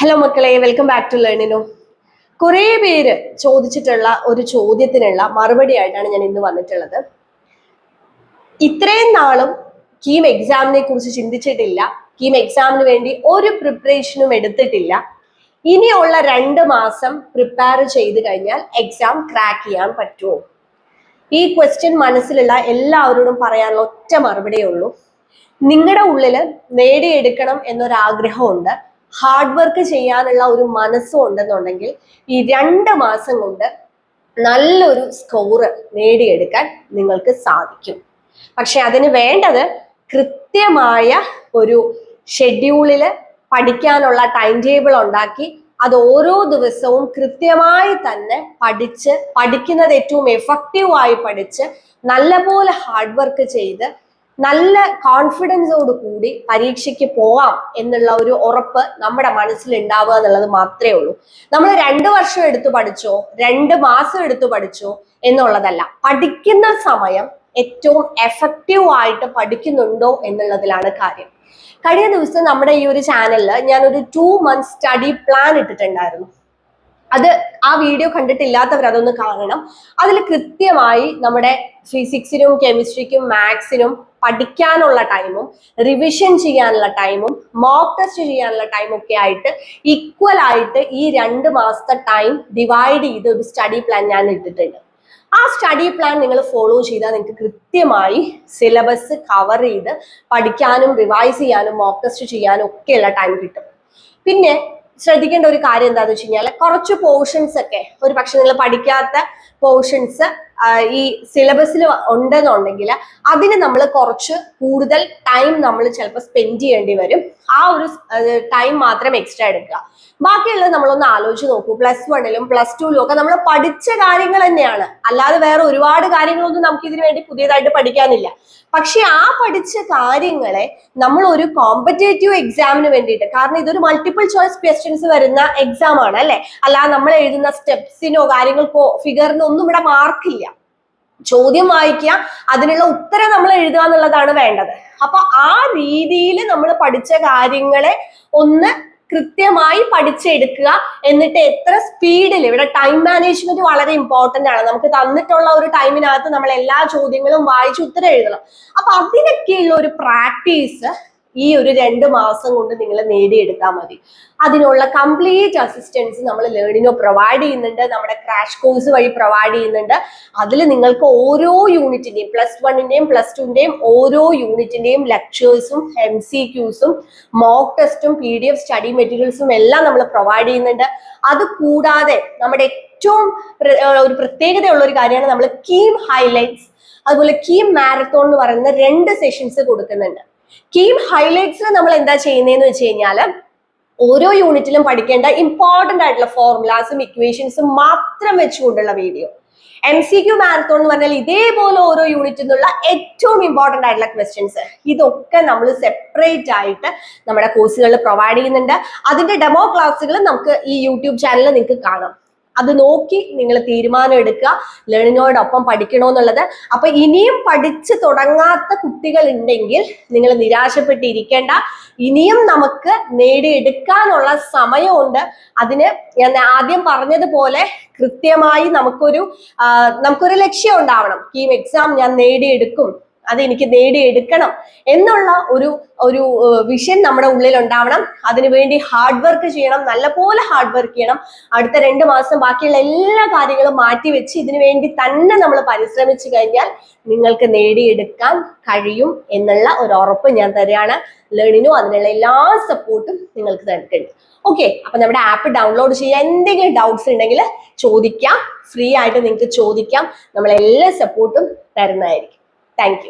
Hello മക്കളെ welcome back to ലേണിനു കുറേ പേര് ചോദിച്ചിട്ടുള്ള ഒരു ചോദ്യത്തിനുള്ള മറുപടി ആയിട്ടാണ് ഞാൻ ഇന്ന് വന്നിട്ടുള്ളത്. ഇത്രയും നാളും കീം എക്സാമിനെ കുറിച്ച് ചിന്തിച്ചിട്ടില്ല. കീം എക്സാമിന് വേണ്ടി ഒരു പ്രിപ്പറേഷനും എടുത്തിട്ടില്ല. ഇനിയുള്ള രണ്ട് മാസം പ്രിപ്പയർ ചെയ്ത് കഴിഞ്ഞാൽ എക്സാം ക്രാക്ക് ചെയ്യാൻ പറ്റുമോ? ഈ ക്വസ്റ്റ്യൻ മനസ്സിലുള്ള എല്ലാവരോടും പറയാനുള്ള ഒറ്റ മറുപടിയേ ഉള്ളൂ. നിങ്ങളുടെ ഉള്ളിൽ നേടിയെടുക്കണം എന്നൊരാഗ്രഹമുണ്ട്. ഹാർഡ് വർക്ക് ചെയ്യാനുള്ള ഒരു മനസ്സും ഉണ്ടെന്നുണ്ടെങ്കിൽ ഈ രണ്ട് മാസം കൊണ്ട് നല്ലൊരു സ്കോറ് നേടിയെടുക്കാൻ നിങ്ങൾക്ക് സാധിക്കും. പക്ഷെ അതിന് വേണ്ടത് കൃത്യമായ ഒരു ഷെഡ്യൂളിൽ പഠിക്കാനുള്ള ടൈം ടേബിൾ ഉണ്ടാക്കി അത് ഓരോ ദിവസവും കൃത്യമായി തന്നെ പഠിച്ച് പഠിക്കുന്നത് ഏറ്റവും എഫക്റ്റീവായി പഠിച്ച് നല്ലപോലെ ഹാർഡ് വർക്ക് ചെയ്ത് നല്ല കോൺഫിഡൻസോട് കൂടി പരീക്ഷയ്ക്ക് പോവാം എന്നുള്ള ഒരു ഉറപ്പ് നമ്മുടെ മനസ്സിൽ ഉണ്ടാവുക എന്നുള്ളത് മാത്രമേ ഉള്ളൂ. നമ്മൾ രണ്ട് വർഷം എടുത്തു പഠിച്ചോ രണ്ട് മാസം എടുത്തു പഠിച്ചോ എന്നുള്ളതല്ല പഠിക്കുന്ന സമയം ഏറ്റവും എഫക്റ്റീവ് ആയിട്ട് പഠിക്കുന്നുണ്ടോ എന്നുള്ളതിലാണ് കാര്യം. കഴിഞ്ഞ ദിവസം നമ്മുടെ ഈ ഒരു ചാനലിൽ ഞാൻ ഒരു ടു മന്ത് സ്റ്റഡി പ്ലാൻ ഇട്ടിട്ടുണ്ടായിരുന്നു. അത് ആ വീഡിയോ കണ്ടിട്ടില്ലാത്തവർ അതൊന്ന് കാണണം. അതിൽ കൃത്യമായി നമ്മുടെ ഫിസിക്സിനും കെമിസ്ട്രിക്കും മാത്സിനും പഠിക്കാനുള്ള ടൈമും റിവിഷൻ ചെയ്യാനുള്ള ടൈമും മോക്ക് ടെസ്റ്റ് ചെയ്യാനുള്ള ടൈമും ഒക്കെ ആയിട്ട് ഈക്വൽ ആയിട്ട് ഈ രണ്ട് മാസത്തെ ടൈം ഡിവൈഡ് ചെയ്ത് ഒരു സ്റ്റഡി പ്ലാൻ ഞാൻ ഇട്ടിട്ടുണ്ട്. ആ സ്റ്റഡി പ്ലാൻ നിങ്ങൾ ഫോളോ ചെയ്താൽ നിങ്ങൾക്ക് കൃത്യമായി സിലബസ് കവർ ചെയ്ത് പഠിക്കാനും റിവൈസ് ചെയ്യാനും മോക്ക് ടെസ്റ്റ് ചെയ്യാനും ഒക്കെയുള്ള ടൈം കിട്ടും. പിന്നെ ശ്രദ്ധിക്കേണ്ട ഒരു കാര്യം എന്താണെന്ന് വെച്ച് കഴിഞ്ഞാൽ കുറച്ച് പോർഷൻസ് ഒക്കെ ഒരു പക്ഷെ നിങ്ങൾ പഠിക്കാത്ത പോർഷൻസ് ഈ സിലബസിൽ ഉണ്ടെന്നുണ്ടെങ്കിൽ അതിന് നമ്മൾ കുറച്ച് കൂടുതൽ ടൈം നമ്മൾ ചിലപ്പോൾ സ്പെൻഡ് ചെയ്യേണ്ടി വരും. ആ ഒരു ടൈം മാത്രം എക്സ്ട്രാ എടുക്കുക. ബാക്കിയുള്ളത് നമ്മളൊന്ന് ആലോചിച്ച് നോക്കൂ. പ്ലസ് വണ്ണിലും പ്ലസ് ടുവിലും ഒക്കെ നമ്മൾ പഠിച്ച കാര്യങ്ങൾ തന്നെയാണ്. അല്ലാതെ വേറെ ഒരുപാട് കാര്യങ്ങളൊന്നും നമുക്ക് ഇതിനു വേണ്ടി പുതിയതായിട്ട് പഠിക്കാനില്ല. പക്ഷെ ആ പഠിച്ച കാര്യങ്ങളെ നമ്മൾ ഒരു കോമ്പറ്റേറ്റീവ് എക്സാമിന് വേണ്ടിയിട്ട് കാരണം ഇതൊരു മൾട്ടിപ്പിൾ ചോയ്സ് ക്വസ്റ്റ്യൻസ് വരുന്ന എക്സാം ആണ് അല്ലെ? അല്ലാതെ നമ്മൾ എഴുതുന്ന സ്റ്റെപ്സിനോ കാര്യങ്ങൾക്കോ ഫിഗറിനോ ഒന്നും ഇവിടെ മാർക്കില്ല ചോദ്യം വായിക്കുക അതിനുള്ള ഉത്തരം നമ്മൾ എഴുതുക എന്നുള്ളതാണ് വേണ്ടത്. അപ്പൊ ആ രീതിയിൽ നമ്മൾ പഠിച്ച കാര്യങ്ങളെ ഒന്ന് കൃത്യമായി പഠിച്ചെടുക്കുക എന്നിട്ട് എത്ര സ്പീഡിൽ ഇവിടെ ടൈം മാനേജ്മെന്റ് വളരെ ഇമ്പോർട്ടന്റ് ആണ്. നമുക്ക് തന്നിട്ടുള്ള ഒരു ടൈമിനകത്ത് നമ്മൾ എല്ലാ ചോദ്യങ്ങളും വായിച്ച് ഉത്തരം എഴുതണം. അപ്പൊ അതിനൊക്കെയുള്ള ഒരു പ്രാക്ടീസ് ഈ ഒരു രണ്ട് മാസം കൊണ്ട് നിങ്ങൾ നേടിയെടുത്താൽ മതി. അതിനുള്ള കംപ്ലീറ്റ് അസിസ്റ്റൻസ് നമ്മൾ ലേണിനോ പ്രൊവൈഡ് ചെയ്യുന്നുണ്ട്. നമ്മുടെ ക്രാഷ് കോഴ്സ് വഴി പ്രൊവൈഡ് ചെയ്യുന്നുണ്ട്. അതിൽ നിങ്ങൾക്ക് ഓരോ യൂണിറ്റിന്റെയും പ്ലസ് വണ്ണിന്റെയും പ്ലസ് ടുവിന്റെയും ഓരോ യൂണിറ്റിന്റെയും ലെക്ചേഴ്സും എം സി ക്യൂസും മോക്ക് ടെസ്റ്റും പി ഡി എഫ് സ്റ്റഡി മെറ്റീരിയൽസും എല്ലാം നമ്മൾ പ്രൊവൈഡ് ചെയ്യുന്നുണ്ട്. അത് കൂടാതെ നമ്മുടെ ഏറ്റവും ഒരു പ്രത്യേകതയുള്ള ഒരു കാര്യമാണ് നമ്മൾ കീം ഹൈലൈറ്റ്സ് അതുപോലെ കീം മാരത്തോൺ എന്ന് പറയുന്ന രണ്ട് സെഷൻസ് കൊടുക്കുന്നുണ്ട്. കീം ഹൈലൈറ്റ്സിൽ നമ്മൾ എന്താ ചെയ്യുന്നതെന്ന് വെച്ച് കഴിഞ്ഞാൽ ഓരോ യൂണിറ്റിലും പഠിക്കേണ്ട ഇമ്പോർട്ടന്റ് ആയിട്ടുള്ള ഫോർമുലാസും ഇക്വേഷൻസും മാത്രം വെച്ചുകൊണ്ടുള്ള video M C Q marathon എന്ന് പറഞ്ഞാൽ ഇതേപോലെ ഓരോ യൂണിറ്റിൽ നിന്നുള്ള ഏറ്റവും ഇമ്പോർട്ടന്റ് ആയിട്ടുള്ള ക്വസ്റ്റ്യൻസ് ഇതൊക്കെ നമ്മൾ സെപ്പറേറ്റ് ആയിട്ട് നമ്മുടെ കോഴ്സുകളിൽ പ്രൊവൈഡ് ചെയ്യുന്നുണ്ട്. അതിന്റെ ഡെമോ ക്ലാസ്സുകൾ നമുക്ക് ഈ യൂട്യൂബ് ചാനലിൽ നിങ്ങൾക്ക് കാണാം. അത് നോക്കി നിങ്ങൾ തീരുമാനം എടുക്കുക ലേണിനോടൊപ്പം പഠിക്കണമെന്നുള്ളത് അപ്പൊ ഇനിയും പഠിച്ചു തുടങ്ങാത്ത കുട്ടികൾ ഉണ്ടെങ്കിൽ നിങ്ങൾ നിരാശപ്പെട്ടിരിക്കേണ്ട. ഇനിയും നമുക്ക് നേടിയെടുക്കാനുള്ള സമയമുണ്ട്. അതിന് ഞാൻ ആദ്യം പറഞ്ഞതുപോലെ കൃത്യമായി നമുക്കൊരു നമുക്കൊരു ലക്ഷ്യം ഉണ്ടാവണം. കീം എക്സാം ഞാൻ നേടിയെടുക്കും. അത് എനിക്ക് നേടിയെടുക്കണം എന്നുള്ള ഒരു ഒരു വിഷൻ നമ്മുടെ ഉള്ളിൽ ഉണ്ടാവണം അതിനുവേണ്ടി ഹാർഡ് വർക്ക് ചെയ്യണം നല്ലപോലെ ഹാർഡ് വർക്ക് ചെയ്യണം. അടുത്ത രണ്ട് മാസം ബാക്കിയുള്ള എല്ലാ കാര്യങ്ങളും മാറ്റി വെച്ച് ഇതിനു വേണ്ടി തന്നെ നമ്മൾ പരിശ്രമിച്ചു കഴിഞ്ഞാൽ നിങ്ങൾക്ക് നേടിയെടുക്കാൻ കഴിയും എന്നുള്ള ഒരു ഉറപ്പ് ഞാൻ തരികയാണ്. ലേണിനും അതിനുള്ള എല്ലാ സപ്പോർട്ടും നിങ്ങൾക്ക് തന്നിട്ടുണ്ട് ഓക്കെ അപ്പൊ നമ്മുടെ ആപ്പ് ഡൗൺലോഡ് ചെയ്യാൻ എന്തെങ്കിലും ഡൗട്ട്സ് ഉണ്ടെങ്കിൽ ചോദിക്കാം. ഫ്രീ ആയിട്ട് നിങ്ങൾക്ക് ചോദിക്കാം. നമ്മൾ എല്ലാ സപ്പോർട്ടും തരുന്നതായിരിക്കും. താങ്ക്